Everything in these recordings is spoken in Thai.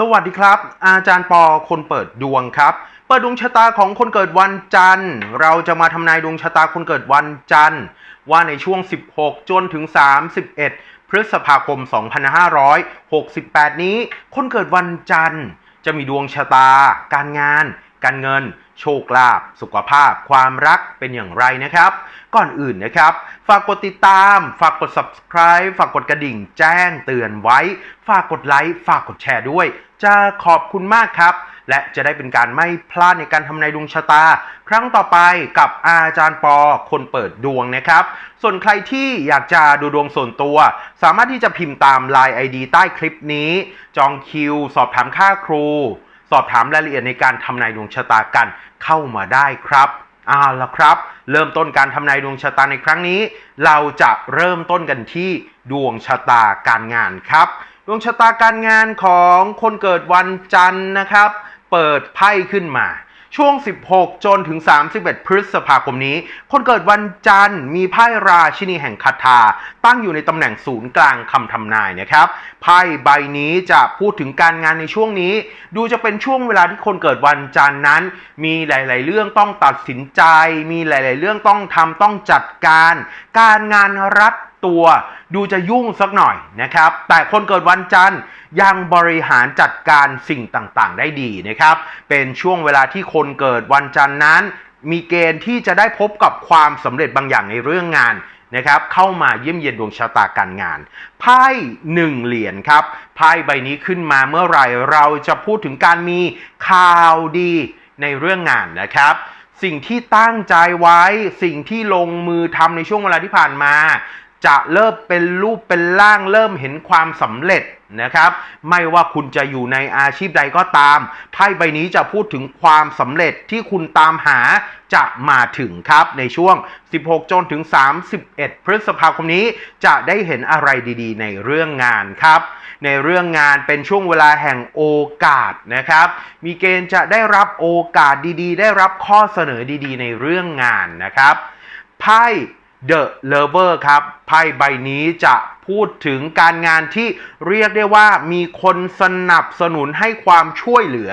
สวัสดีครับ อาจารย์ปอคนเปิดดวงครับ เปิดดวงชะตาของคนเกิดวันจันทร์ เราจะมาทำนายดวงชะตาคนเกิดวันจันทร์ ว่าในช่วง 16 จนถึง 31 พฤษภาคม 2568 นี้ คนเกิดวันจันทร์ จะมีดวงชะตา การงาน การเงิน โชคลาภสุขภาพ ความรักเป็นอย่างไรนะครับ ก่อนอื่นนะครับ ฝากกดติดตาม ฝากกด subscribe ฝากกดกระดิ่งแจ้งเตือนไว้ ฝากกดไลค์ฝากกดแชร์ด้วย จะขอบคุณมากครับ และจะได้เป็นการไม่พลาดในการทำนายดวงชะตา ครั้งต่อไปกับอาจารย์ปอคนเปิดดวงนะครับ ส่วนใครที่อยากจะดูดวงส่วนตัว สามารถที่จะพิมพ์ตาม Line ID ใต้คลิปนี้ จองคิว สอบถามค่าครู สอบถามรายละเอียดในการทำนายดวงชะตากันเข้ามาได้ครับเอาละครับ เริ่มต้นการทำนายดวงชะตาในครั้งนี้ เราจะเริ่มต้นกันที่ดวงชะตาการงานครับ ดวงชะตาการงานของคนเกิดวันจันทร์นะครับ เปิดไพ่ขึ้นมา ช่วง 16 จนถึง 31 พฤษภาคมนี้ คนเกิดวันจันทร์มีไพ่ราชินีแห่งคาถาตั้งอยู่ในตำแหน่งศูนย์กลางคำทำนายนะครับไพ่ใบนี้จะพูดถึงการงานในช่วงนี้ ดูจะเป็นช่วงเวลาที่คนเกิดวันจันทร์นั้น มีหลาย ๆ เรื่องต้องตัดสินใจ มีหลาย ๆ เรื่องต้องทำต้องจัดการ การงานรัดตัว ดูจะยุ่งสักหน่อยนะครับ แต่คนเกิดวันจันทร์ยังบริหารจัดการสิ่งต่างๆ ได้ดีนะครับ เป็นช่วงเวลาที่คนเกิดวันจันทร์นั้น มีเกณฑ์ที่จะได้พบกับความสำเร็จบางอย่างในเรื่องงานนะครับเข้ามาเยี่ยมเยียนดวงชะตาการงานไพ่หนึ่งเหรียญครับไพ่ใบนี้ขึ้นมาเมื่อไหร่เราจะพูดถึงการมีข่าวดีในเรื่องงานนะครับ สิ่งที่ตั้งใจไว้สิ่งที่ลงมือทำในช่วงเวลาที่ผ่านมา จะเริ่มเป็นรูปเป็นร่างเริ่มเห็นความสำเร็จนะครับ ไม่ว่าคุณจะอยู่ในอาชีพใดก็ตามไพ่ใบนี้จะพูดถึงความสำเร็จที่คุณตามหาจะมาถึงครับในช่วง 16 จนถึง 31 พฤษภาคมนี้จะได้เห็นอะไรดีๆ ในเรื่องงานครับ ในเรื่องงานเป็นช่วงเวลาแห่งโอกาสนะครับ มีเกณฑ์จะได้รับโอกาสดีๆ ได้รับข้อเสนอดีๆ ในเรื่องงานนะครับไพ่ The Lover ครับไพ่ใบนี้จะพูดถึงการงานที่เรียกได้ว่ามีคนสนับสนุนให้ความช่วยเหลือ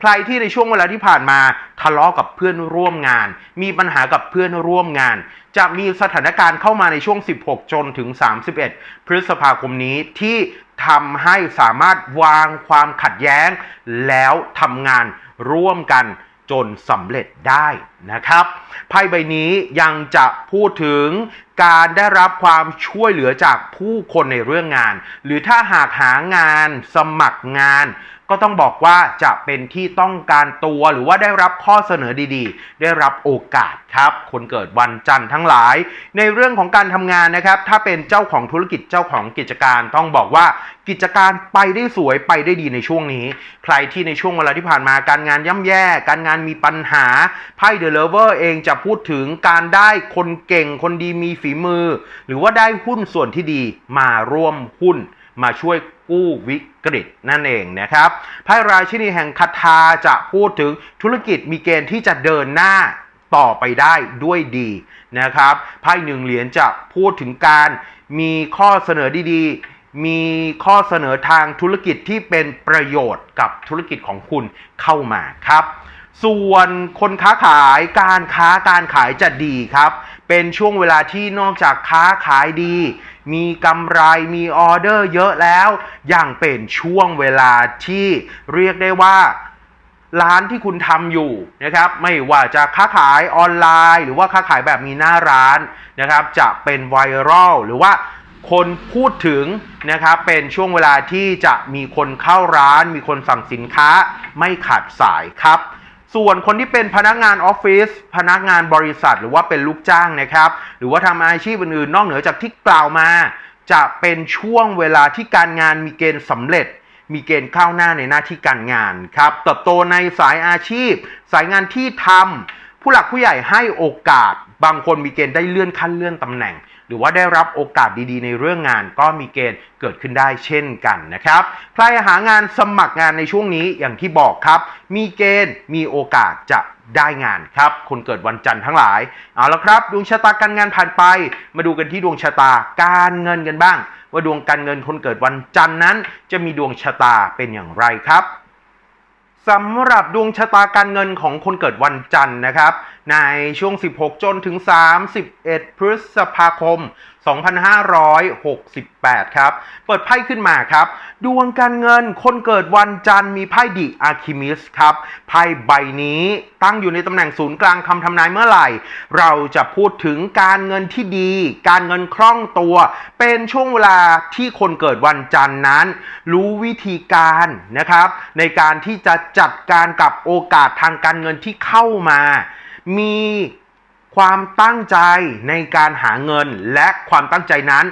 ใครที่ในช่วงเวลาที่ผ่านมาทะเลาะกับเพื่อนร่วมงาน มีปัญหากับเพื่อนร่วมงาน จะมีสถานการณ์เข้ามาในช่วง 16 จนถึง 31 พฤษภาคมนี้ที่ทำให้สามารถวางความขัดแย้ง แล้วทำงานร่วมกัน จนสำเร็จได้นะครับไพ่ใบนี้ยังจะพูดถึงการได้รับความช่วยเหลือจากผู้คนในเรื่องงาน หรือถ้าหากหางานสมัครงาน ก็ต้องบอกว่าจะเป็นที่ต้องการตัวหรือว่าได้รับข้อเสนอดีๆ ได้รับโอกาสครับ คนเกิดวันจันทร์ทั้งหลาย ในเรื่องของการทำงานนะครับ ถ้าเป็นเจ้าของธุรกิจเจ้าของกิจการ ต้องบอกว่ากิจการไปได้สวยไปได้ดีในช่วงนี้ ใครที่ในช่วงเวลาที่ผ่านมาการงานย่ำแย่ การงานมีปัญหาไพ่เดอะเลเวอร์เองจะพูดถึงการได้คนเก่งคนดีมีฝีมือ หรือว่าได้หุ้นส่วนที่ดีมาร่วมหุ้น มาช่วยกู้วิกฤตนั่นเองนะครับไพ่ราชินีแห่งคาถาจะพูดถึงธุรกิจมีเกณฑ์ที่จะเดินหน้าต่อไปได้ด้วยดีนะครับไพ่หนึ่งเหรียญจะพูดถึงการมีข้อเสนอดีๆ มีข้อเสนอทางธุรกิจที่เป็นประโยชน์กับธุรกิจของคุณเข้ามาครับ ส่วนคนค้าขายการค้าการขายจะดีครับ เป็นช่วงเวลาที่นอกจากค้าขายดี มีกำไรมีออเดอร์เยอะแล้วยังเป็นช่วงเวลาที่เรียกได้ว่าร้านที่คุณทำอยู่นะครับ ไม่ว่าจะค้าขายออนไลน์ หรือว่าค้าขายแบบมีหน้าร้านนะครับ จะเป็นไวรัลหรือว่าคนพูดถึงนะครับเป็นช่วงเวลาที่จะมีคนเข้าร้าน มีคนสั่งสินค้าไม่ขาดสายครับ ส่วนคนที่เป็นพนักงานออฟฟิศพนักงานบริษัท หรือว่าเป็นลูกจ้างนะครับ หรือว่าทำอาชีพอื่นๆ นอกเหนือจากที่กล่าวมา จะเป็นช่วงเวลาที่การงานมีเกณฑ์สำเร็จ มีเกณฑ์ก้าหน้าในหน้าที่การงานครับเติบโตในสายอาชีพ สายงานที่ทำผู้หลักผู้ใหญ่ให้โอกาส บางคนมีเกณฑ์ได้เลื่อนขั้นเลื่อนตำแหน่ง หรือว่าได้รับโอกาสดีๆ ในเรื่องงานก็มีเกณฑ์เกิดขึ้นได้เช่นกันนะครับ ใครหางานสมัครงานในช่วงนี้อย่างที่บอกครับ มีเกณฑ์มีโอกาสจะได้งานครับ คนเกิดวันจันทร์ทั้งหลาย เอาละครับ ดวงชะตาการงานผ่านไป มาดูกันที่ดวงชะตาการเงินกันบ้าง ว่าดวงการเงินคนเกิดวันจันทร์นั้น จะมีดวงชะตาเป็นอย่างไรครับ สำหรับดวงชะตาการเงินของคนเกิดวันจันทร์นะครับ ในช่วง 16 จนถึง 31 พฤษภาคม 2568 ครับ เปิดไพ่ขึ้นมาครับ ดวงการเงินคนเกิดวันจันทร์มีไพ่ดิอาคิมิสครับ ไพ่ใบนี้ตั้งอยู่ในตำแหน่งศูนย์กลางคำทำนายเมื่อไหร่ เราจะพูดถึงการเงินที่ดี การเงินคล่องตัว เป็นช่วงเวลาที่คนเกิดวันจันทร์นั้น รู้วิธีการนะครับ ในการที่จะจัดการกับโอกาสทางการเงินที่เข้ามา มี ความตั้งใจในการหาเงินและความตั้งใจนั้น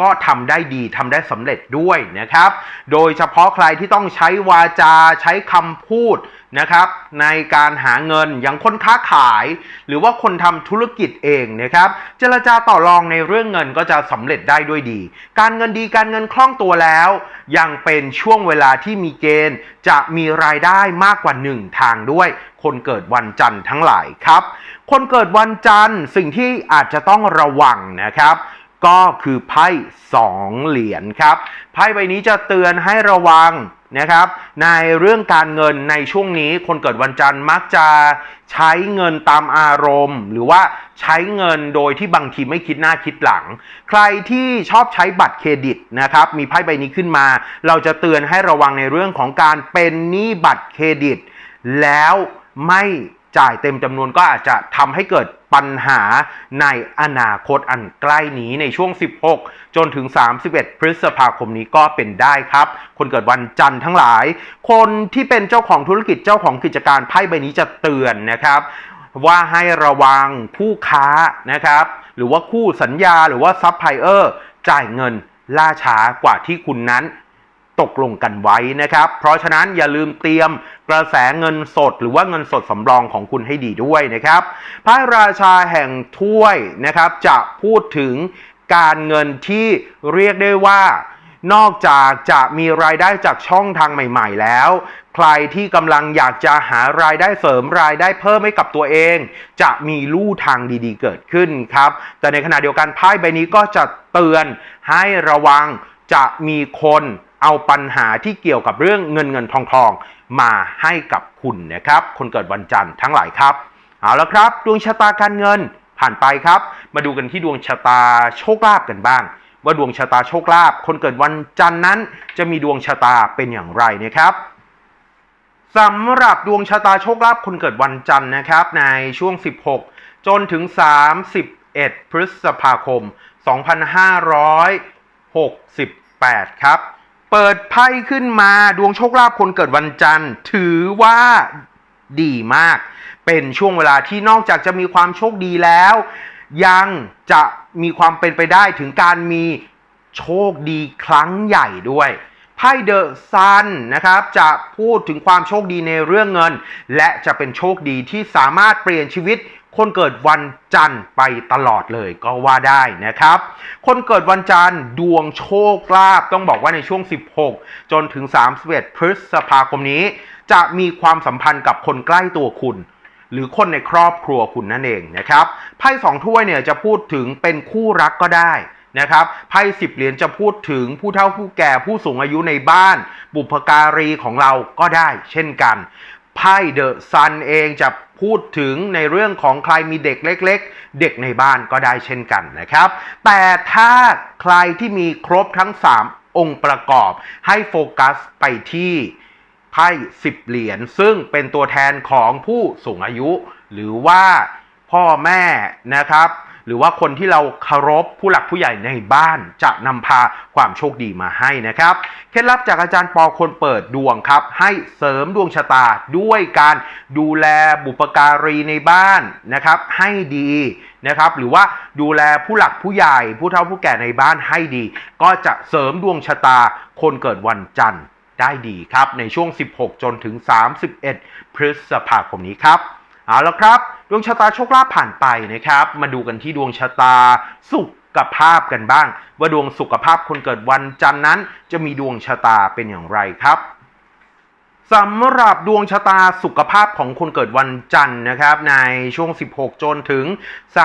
ก็ทำได้ดีทำได้สำเร็จด้วยนะครับ โดยเฉพาะใครที่ต้องใช้วาจาใช้คำพูด นะครับ ในการหาเงินอย่างคนค้าขาย หรือว่าคนทำธุรกิจเองนะครับเจรจาต่อรองในเรื่องเงินก็จะสำเร็จได้ด้วยดี การเงินดีการเงินคล่องตัวแล้ว ยังเป็นช่วงเวลาที่มีเกณฑ์ จะมีรายได้มากกว่าหนึ่งทางด้วย คนเกิดวันจันทร์ทั้งหลายครับ คนเกิดวันจันทร์สิ่งที่อาจจะต้องระวังนะครับก็คือไพ่สองเหรียญครับ ไพ่ใบนี้จะเตือนให้ระวัง นะครับในเรื่องการเงินในช่วงนี้คนเกิดวันจันทร์มักจะใช้เงินตามอารมณ์ หรือว่าใช้เงินโดยที่บางทีไม่คิดหน้าคิดหลัง ใครที่ชอบใช้บัตรเครดิตนะครับมีไพ่ใบนี้ขึ้นมา เราจะเตือนให้ระวังในเรื่องของการเป็นหนี้บัตรเครดิต แล้วไม่จ่ายเต็มจำนวนก็อาจจะทำให้เกิด ปัญหาในอนาคตอันใกล้นี้ในช่วง 16 จนถึง 31 พฤษภาคมนี้ก็เป็นได้ครับ คนเกิดวันจันทร์ทั้งหลาย คนที่เป็นเจ้าของธุรกิจเจ้าของกิจการไพ่ใบนี้จะเตือนนะครับว่าให้ระวังผู้ค้านะครับ หรือว่าคู่สัญญาหรือว่าซัพพลายเออร์จ่ายเงินล่าช้ากว่าที่คุณนั้น ตกลงกันไว้นะครับ เพราะฉะนั้นอย่าลืมเตรียมกระแสเงินสดหรือว่าเงินสดสำรองของคุณให้ดีด้วยนะครับ พระราชาแห่งถ้วยนะครับจะพูดถึงการเงินที่เรียกได้ว่านอกจากจะมีรายได้จากช่องทางใหม่ ๆ แล้ว ใครที่กำลังอยากจะหารายได้เสริมรายได้เพิ่มให้กับตัวเอง จะมีลู่ทางดีๆ เกิดขึ้นครับ แต่ในขณะเดียวกันไพ่ใบนี้ก็จะเตือนให้ระวังจะมีคน เอาปัญหาที่เกี่ยวกับเรื่องเงินเงินทองทองมาให้กับคุณนะครับ คนเกิดวันจันทร์ทั้งหลายครับ เอาละครับ ดวงชะตาการเงินผ่านไปครับ มาดูกันที่ดวงชะตาโชคลาภกันบ้าง ว่าดวงชะตาโชคลาภคนเกิดวันจันทร์นั้น จะมีดวงชะตาเป็นอย่างไรนะครับสำหรับดวงชะตาโชคลาภคนเกิดวันจันทร์นะครับ ในช่วง 16 จนถึง 31 พฤษภาคม 2568 ครับ เปิดไพ่ขึ้นมาดวงโชคลาภคนเกิดวันจันทร์ ถือว่าดีมาก เป็นช่วงเวลาที่นอกจากจะมีความโชคดีแล้ว ยังจะมีความเป็นไปได้ถึงการมีโชคดีครั้งใหญ่ด้วยไพ่เดอะซันนะครับจะพูดถึงความโชคดีในเรื่องเงิน และจะเป็นโชคดีที่สามารถเปลี่ยนชีวิต คนเกิดวันจันทร์ไปตลอดเลยก็ว่าได้นะครับ คนเกิดวันจันทร์ดวงโชคลาภต้องบอกว่าในช่วง 16 จนถึง 31 พฤษภาคมนี้ จะมีความสัมพันธ์กับคนใกล้ตัวคุณ หรือคนในครอบครัวคุณนั่นเองนะครับไพ่สองถ้วยเนี่ยจะพูดถึงเป็นคู่รักก็ได้นะครับไพ่สิบเหรียญจะพูดถึงผู้เฒ่าผู้แก่ผู้สูงอายุในบ้าน บุพการีของเราก็ได้เช่นกัน ไพ่เดอะซันเองจะพูดถึงในเรื่องของใครมีเด็กเล็ก ๆ เด็กในบ้านก็ได้เช่นกันนะครับ แต่ถ้าใครที่มีครบทั้ง 3 องค์ประกอบให้โฟกัสไปที่ไพ่สิบเหรียญซึ่งเป็นตัวแทนของผู้สูงอายุ หรือว่าพ่อแม่นะครับ หรือว่าคนที่เราเคารพผู้หลักผู้ใหญ่ในบ้านจะนำพาความโชคดีมาให้นะครับ เคล็ดลับจากอาจารย์ปอคนเปิดดวงครับ ให้เสริมดวงชะตาด้วยการดูแลบุปการีในบ้านนะครับให้ดีนะครับหรือว่าดูแลผู้หลักผู้ใหญ่ผู้เฒ่าผู้แก่ในบ้านให้ดี ก็จะเสริมดวงชะตาคนเกิดวันจันทร์ได้ดีครับ ในช่วง 16 จนถึง 31 พฤษภาคมนี้ครับ เอาละครับ ดวงชะตาโชคลาภผ่านไปนะครับ มาดูกันที่ดวงชะตาสุขภาพกันบ้าง ว่าดวงสุขภาพคนเกิดวันจันทร์นั้น จะมีดวงชะตาเป็นอย่างไรครับสำหรับดวงชะตาสุขภาพของคนเกิดวันจันทร์นะครับ ในช่วง 16 จนถึง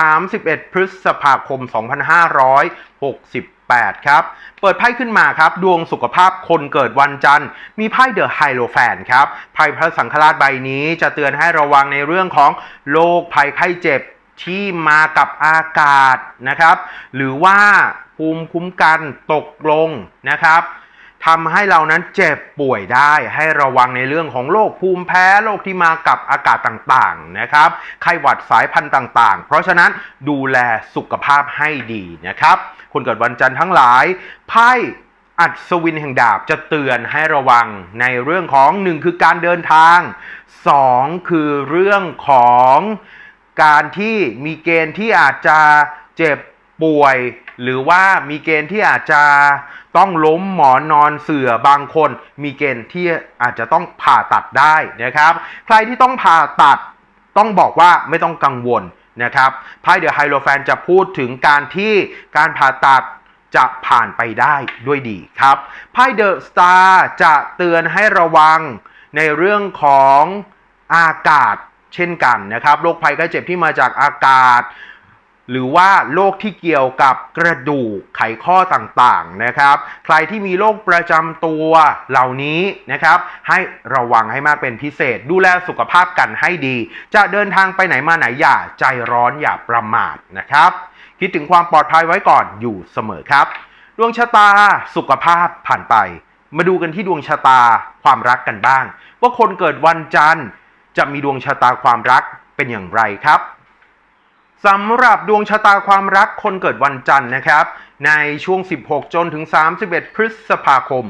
31 พฤษภาคม 8 ครับ เปิดไพ่ขึ้นมาครับ ดวงสุขภาพคนเกิดวันจันทร์ มีไพ่เดอะไฮโลแฟนครับ ไพ่พระสังฆราชใบนี้จะเตือนให้ระวังในเรื่องของโรคภัยไข้เจ็บที่มากับอากาศนะครับ หรือว่าภูมิคุ้มกันตกลงนะครับ ทำให้เรานั้นเจ็บป่วยได้ให้ระวังในเรื่องของโรคภูมิแพ้โรคที่มากับอากาศต่างๆนะครับไข้หวัดสายพันธุ์ต่างๆ เพราะฉะนั้นดูแลสุขภาพให้ดีนะครับคนเกิดวันจันทร์ทั้งหลายไพ่อัศวินแห่งดาบจะเตือนให้ระวังในเรื่องของหนึ่งคือการเดินทางสองคือเรื่องของการที่มีเกณฑ์ที่อาจจะเจ็บ ป่วย หรือว่ามีเกณฑ์ที่อาจจะต้องล้มหมอนนอนเสือบางคน มีเกณฑ์ที่อาจจะต้องผ่าตัดได้นะครับ ใครที่ต้องผ่าตัดต้องบอกว่าไม่ต้องกังวลนะครับไพ่เดอะไฮโลแฟนจะพูดถึงการที่การผ่าตัดจะผ่านไปได้ด้วยดีครับไพ่เดอะสตาร์จะเตือนให้ระวังในเรื่องของอากาศเช่นกันนะครับโรคภัยไข้เจ็บที่มาจากอากาศ หรือว่าโรคที่เกี่ยวกับกระดูกไขข้อต่างๆนะครับ ใครที่มีโรคประจำตัวเหล่านี้นะครับ ให้ระวังให้มากเป็นพิเศษ ดูแลสุขภาพกันให้ดี จะเดินทางไปไหนมาไหนอย่าใจร้อนอย่าประมาทนะครับ คิดถึงความปลอดภัยไว้ก่อนอยู่เสมอครับดวงชะตาสุขภาพผ่านไป มาดูกันที่ดวงชะตาความรักกันบ้าง ว่าคนเกิดวันจันทร์จะมีดวงชะตาความรักเป็นอย่างไรครับ สำหรับดวงชะตาความรักคนเกิดวันจันทร์นะครับ ในช่วง 16 จนถึง 31 พฤษภาคม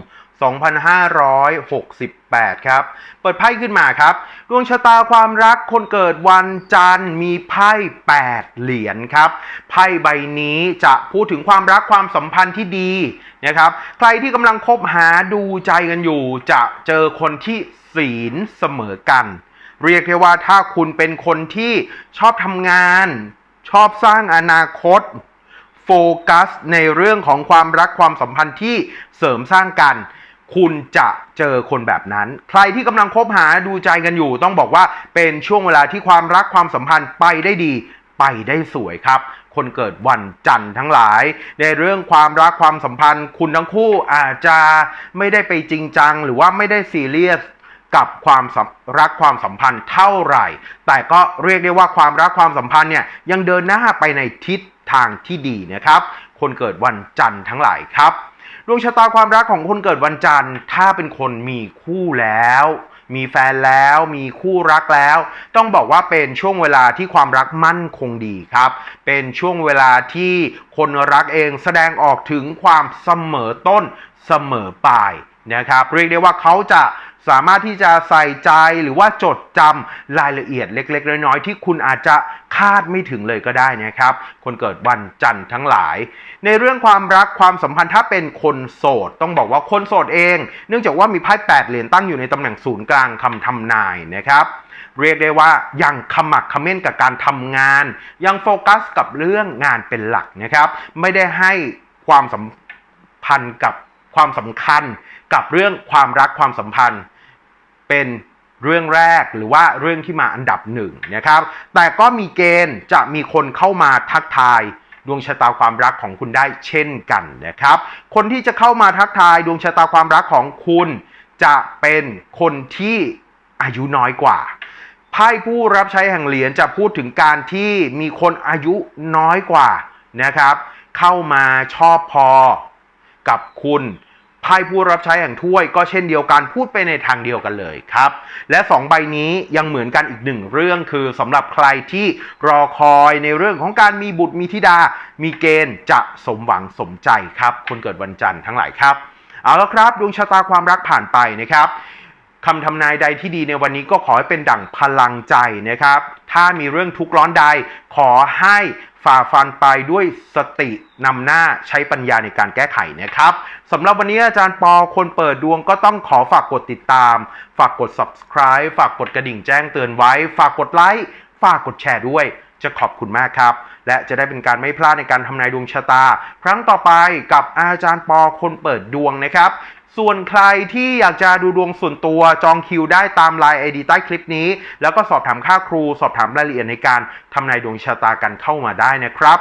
2568 ครับ เปิดไพ่ขึ้นมาครับ ดวงชะตาความรักคนเกิดวันจันทร์มีไพ่ 8 เหรียญครับ ไพ่ใบนี้จะพูดถึงความรักความสัมพันธ์ที่ดีนะครับ ใครที่กำลังคบหาดูใจกันอยู่ จะเจอคนที่ศีลเสมอกันเรียกได้ว่าถ้าคุณเป็นคนที่ชอบทำงาน ชอบสร้างอนาคต โฟกัสในเรื่องของความรักความสัมพันธ์ที่เสริมสร้างกัน คุณจะเจอคนแบบนั้น ใครที่กำลังคบหาดูใจกันอยู่ ต้องบอกว่าเป็นช่วงเวลาที่ความรักความสัมพันธ์ไปได้ดีไปได้สวยครับ คนเกิดวันจันทร์ทั้งหลาย ในเรื่องความรักความสัมพันธ์ คุณทั้งคู่อาจจะไม่ได้ไปจริงจัง หรือว่าไม่ได้ซีเรียส กับความรักความสัมพันธ์เท่าไหร่ แต่ก็เรียกได้ว่าความรักความสัมพันธ์เนี่ยยังเดินหน้าไปในทิศทางที่ดีนะครับ คนเกิดวันจันทร์ทั้งหลายครับดวงชะตาความรักของคนเกิดวันจันทร์ ถ้าเป็นคนมีคู่แล้ว มีแฟนแล้ว มีคู่รักแล้ว ต้องบอกว่าเป็นช่วงเวลาที่ความรักมั่นคงดีครับ เป็นช่วงเวลาที่คนรักเองแสดงออกถึงความเสมอต้นเสมอปลายนะครับ เรียกได้ว่าเขาจะ สามารถที่จะใส่ใจหรือว่าจดจำรายละเอียดเล็ก ๆ น้อยๆที่คุณอาจจะคาดไม่ถึงเลยก็ได้นะครับ คนเกิดวันจันทร์ทั้งหลาย ในเรื่องความรักความสัมพันธ์ถ้าเป็นคนโสด ต้องบอกว่าคนโสดเอง เนื่องจากว่ามีไพ่แปดเหรียญตั้งอยู่ในตำแหน่งศูนย์กลางคำทำนายนะครับเรียกได้ว่ายังขมักเขม้นกับการทำงาน ยังโฟกัสกับเรื่องงานเป็นหลักนะครับ ไม่ได้ให้ความสัมพันธ์กับความสำคัญ กับเรื่องความรักความสัมพันธ์ เป็นเรื่องแรกหรือว่าเรื่องที่มาอันดับหนึ่งนะครับ แต่ก็มีเกณฑ์จะมีคนเข้ามาทักทายดวงชะตาความรักของคุณได้เช่นกันนะครับ คนที่จะเข้ามาทักทายดวงชะตาความรักของคุณจะเป็นคนที่อายุน้อยกว่าไพ่ผู้รับใช้แห่งเหรียญจะพูดถึงการที่มีคนอายุน้อยกว่านะครับ เข้ามาชอบพอกับคุณ ไพ่ผู้รับใช้แห่งถ้วยก็เช่นเดียวกันพูดไปในทางเดียวกันเลยครับ และสองใบนี้ยังเหมือนกันอีกหนึ่งเรื่องคือสำหรับใครที่รอคอยในเรื่องของการมีบุตรมีธิดา มีเกณฑ์จะสมหวังสมใจครับ คนเกิดวันจันทร์ทั้งหลายครับ เอาละครับดวงชะตาความรักผ่านไปนะครับ คำทำนายใดที่ดีในวันนี้ก็ขอให้เป็นดั่งพลังใจนะครับ ถ้ามีเรื่องทุกข์ร้อนใด ขอให้ฝ่าฟันไปด้วยสตินำหน้าใช้ปัญญาในการแก้ไขนะครับสำหรับวันนี้อาจารย์ปอคนเปิดดวงก็ต้องขอฝากกดติดตาม ฝากกด subscribe ฝากกดกระดิ่งแจ้งเตือนไว้ ฝากกดไลค์ฝากกดแชร์ด้วย จะขอบคุณมากครับ และจะได้เป็นการไม่พลาดในการทำนายดวงชะตา ครั้งต่อไปกับอาจารย์ปอคนเปิดดวงนะครับ ส่วนใครที่อยากจะดูดวงส่วนตัวจองคิวได้ตามไลน์ไอดีใต้คลิปนี้ แล้วก็สอบถามค่าครู สอบถามรายละเอียดในการทำนายดวงชะตากันเข้ามาได้นะครับ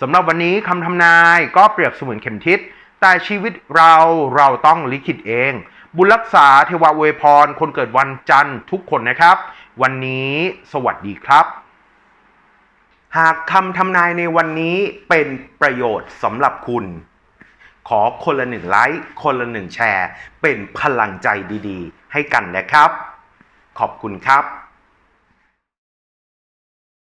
สำหรับวันนี้คำทำนายก็เปรียบเสมือนเข็มทิศแต่ชีวิตเราเราต้องลิขิตเอง บุญรักษาเทวะอวพร คนเกิดวันจันทร์ทุกคนนะครับ วันนี้สวัสดีครับ หากคำทำนายในวันนี้เป็นประโยชน์สำหรับคุณ ขอคนละหนึ่งไลค์คนละหนึ่งแชร์ เป็นพลังใจดีๆ ให้กันนะครับ ขอบคุณครับ